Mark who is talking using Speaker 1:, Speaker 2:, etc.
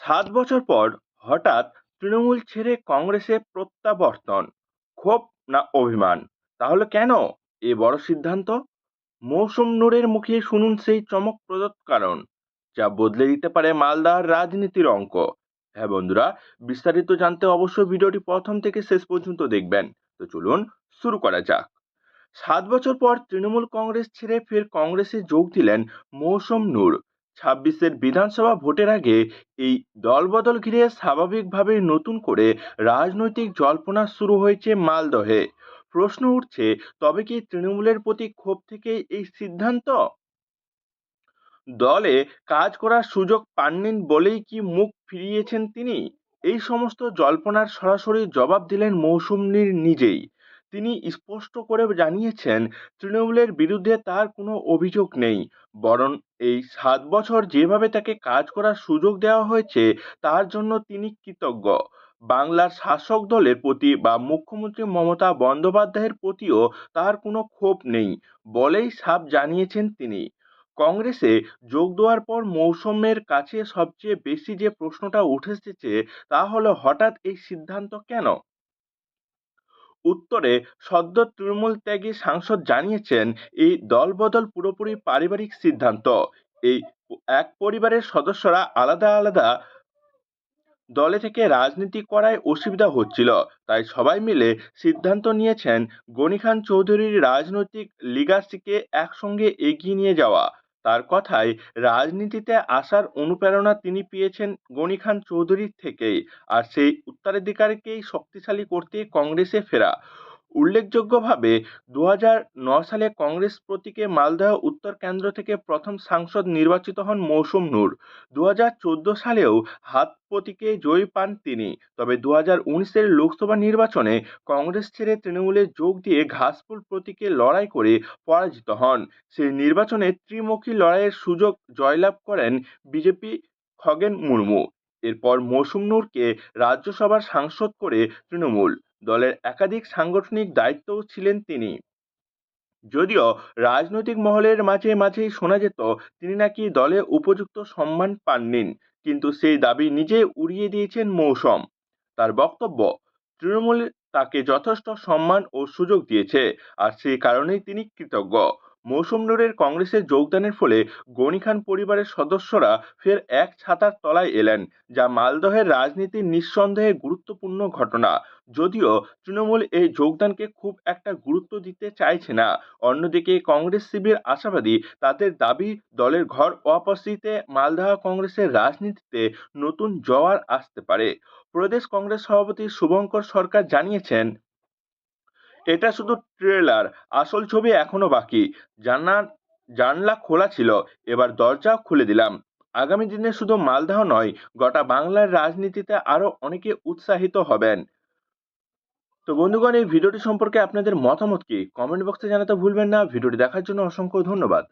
Speaker 1: সাত বছর পর হঠাৎ তৃণমূল ছেড়ে কংগ্রেসে প্রত্যাবর্তন। ক্ষোভ না অভিমান? তাহলে কেন? এ বড় সিদ্ধান্ত? মৌসুম নূরের মুখে শুনুন সেই চমকপ্রদ কারণ, যা বদলে দিতে পারে মালদার রাজনীতির অঙ্ক। হ্যাঁ বন্ধুরা, বিস্তারিত জানতে অবশ্যই ভিডিওটি প্রথম থেকে শেষ পর্যন্ত দেখবেন। তো চলুন শুরু করা যাক। সাত বছর পর তৃণমূল কংগ্রেস ছেড়ে ফের কংগ্রেসে যোগ দিলেন মৌসুম নূর। ছাব্বিশের বিধানসভা ভোটের আগে এই দলবদল ঘিরে স্বাভাবিকভাবে নতুন করে রাজনৈতিক জল্পনা শুরু হয়েছে মালদহে। প্রশ্ন উঠছে, তবে কি তৃণমূলের প্রতি ক্ষোভ থেকে এই সিদ্ধান্ত? দলে কাজ করার সুযোগ পাননি বলেই কি মুখ ফিরিয়েছেন তিনি? এই সমস্ত জল্পনার সরাসরি জবাব দিলেন মৌসুমীর নিজেই। তিনি স্পষ্ট করে জানিয়েছেন, তৃণমূলের বিরুদ্ধে তার কোনো অভিযোগ নেই। বরং এই সাত বছর যেভাবে তাকে কাজ করার সুযোগ দেওয়া হয়েছে, তার জন্য তিনি কৃতজ্ঞ। বাংলার শাসক দলের প্রতি বা মুখ্যমন্ত্রী মমতা বন্দ্যোপাধ্যায়ের প্রতিও তার কোনো ক্ষোভ নেই, বলেই সাপ জানিয়েছেন তিনি। কংগ্রেসে যোগ দেওয়ার পর মৌসুমের কাছে সবচেয়ে বেশি যে প্রশ্নটা উঠে এসেছে তা হলো হঠাৎ এই সিদ্ধান্ত কেন? উত্তরে সদ্য তৃণমূল ত্যাগী সাংসদ জানিয়েছেন, এই দলবদল পুরোপুরি পারিবারিক সিদ্ধান্ত। এই এক পরিবারের সদস্যরা আলাদা আলাদা দলে থেকে রাজনীতি করায় অসুবিধা হচ্ছিল। তাই সবাই মিলে সিদ্ধান্ত নিয়েছেন গনি খান চৌধুরীর রাজনৈতিক লিগাসিকে একসঙ্গে এগিয়ে নিয়ে যাওয়া। তার কথায় রাজনীতিতে আসার অনুপ্রেরণা তিনি পেয়েছেন গণিখান চৌধুরীর থেকেই। আর সেই উত্তরাধিকারকেই শক্তিশালী করতে কংগ্রেসে ফেরা। উল্লেখযোগ্যভাবে দু সালে কংগ্রেস প্রতীকে মালদহ উত্তর কেন্দ্র থেকে প্রথম সাংসদ নির্বাচিত হন মৌসুম নূর। দু হাজার চোদ্দ সালেও হাত প্রতীকে জয়ী পান তিনি। তবে দু হাজার উনিশের লোকসভা নির্বাচনে কংগ্রেস ছেড়ে তৃণমূলে যোগ দিয়ে ঘাসফুল প্রতীকে লড়াই করে পরাজিত হন। সেই নির্বাচনে ত্রিমুখী লড়াইয়ের সুযোগ জয়লাভ করেন বিজেপি খগেন মুর্মু। এরপর মৌসুম নূরকে রাজ্যসভার সাংসদ করে তৃণমূল। দলের একাধিক সাংগঠনিক দায়িত্বও ছিলেন তিনি। যদিও রাজনৈতিক মহলের মাঝে মাঝেই শোনা যেত, তিনি নাকি দলে উপযুক্ত সম্মান পাননি, কিন্তু সেই দাবি নিজে উড়িয়ে দিয়েছেন মৌসম। তার বক্তব্য, তৃণমূল তাকে যথেষ্ট সম্মান ও সুযোগ দিয়েছে, আর সেই কারণেই তিনি কৃতজ্ঞ। মৌসুম নূরের কংগ্রেসে যোগদানের ফলে গনি খান পরিবারের সদস্যরা ফের এক ছাতার তলায় এলেন, যা মালদহের রাজনীতির নিঃসন্দেহে গুরুত্বপূর্ণ ঘটনা। যদিও তৃণমূল এই যোগদানকে খুব একটা গুরুত্ব দিতে চাইছে না, অন্যদিকে কংগ্রেস শিবির আশাবাদী তাদের দাবি, দলের ঘর ওয়াপসিতে মালদহ কংগ্রেসের রাজনীতিতে নতুন জোয়ার আসতে পারে। প্রদেশ কংগ্রেস সভাপতি শুভঙ্কর সরকার জানিয়েছেন এটা শুধু ট্রেলার আসল ছবি এখনও বাকি। জানা জানলা খোলা ছিল, এবার দরজাও খুলে দিলাম। আগামী দিনে শুধু মালদাহ নয়, গোটা বাংলার রাজনীতিতে আরও অনেকে উৎসাহিত হবেন। তো বন্ধুগণ, এই ভিডিওটি সম্পর্কে আপনাদের মতামত কি? কমেন্ট বক্সে জানাতে ভুলবেন না। ভিডিওটি দেখার জন্য অসংখ্য ধন্যবাদ।